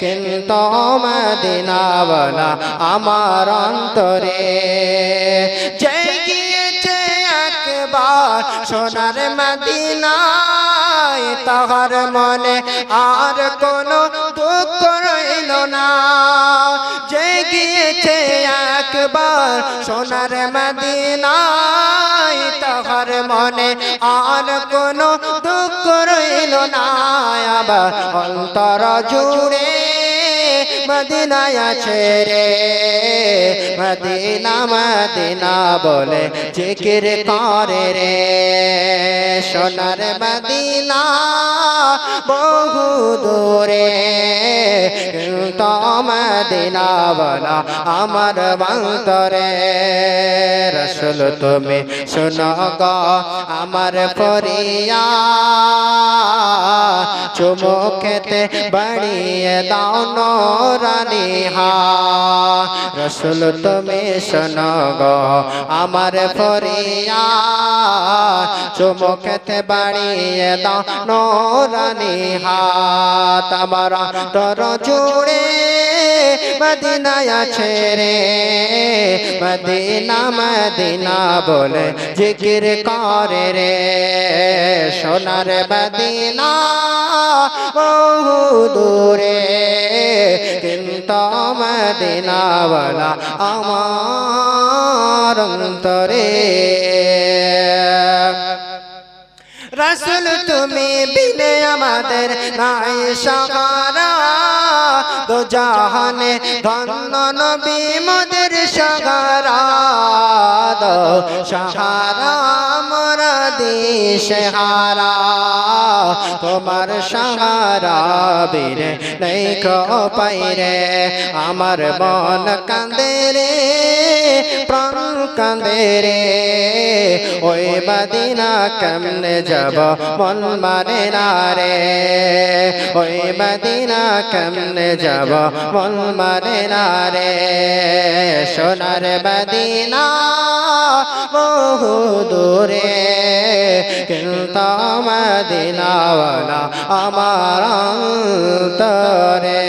কিন্তু মদিনা বলা আমার অন্তরে যে গিয়েছে একবার সোনার মদিনায়। তাহার মনে আর কোনো দুঃখ রইল না। যে গিয়েছে একবার সোনার মদিনায়। তাহার মনে আর কোনো দুঃখ রইল না। আবার অন্তর জুড়ে মদিনায় আছে রে। মদিনা মদিনা বলে জিকির করে রে। সোনার মদিনা বহু দূরে। কিন্তু মদিনা বলা আমার বন্তরে রসুল, তুমি শোনো গো, আমার ফরিয়া চুমুকেতে বাড়িয়ে দাও নরানি হা রসুল, তুমি শোনো গো, আমার ফরিয়া চুমুকেতে বাড়িয়ে দাও নরানি হাত আমার তর জুড়ে মদিনায় আছে রে। মদিনা মদিনা বলে জিকির করে রে। সোনার মদিনা বহু দূরে। কিন্তু মদিনা বলা আমার অন্তরে। রসুল তুমি বিনে আমাদের নাই সাহারা। দো জাহানে ধন্য নবী মোদের সাহারা দো সাহারা দিশহারা তোমার সাহারা বীরে নেই পাইরে, আমার মন কান্দে রে, প্রাণ কান্দে রে। ওই মদিনা কেমনে যাব, মন মানে না রে। ওই মদিনা কেমনে যাব, মন মানে না রে। সোনার মদিনা বহু দূরে। কিন্তু মদিনাওয়ালা আমার অন্তরে।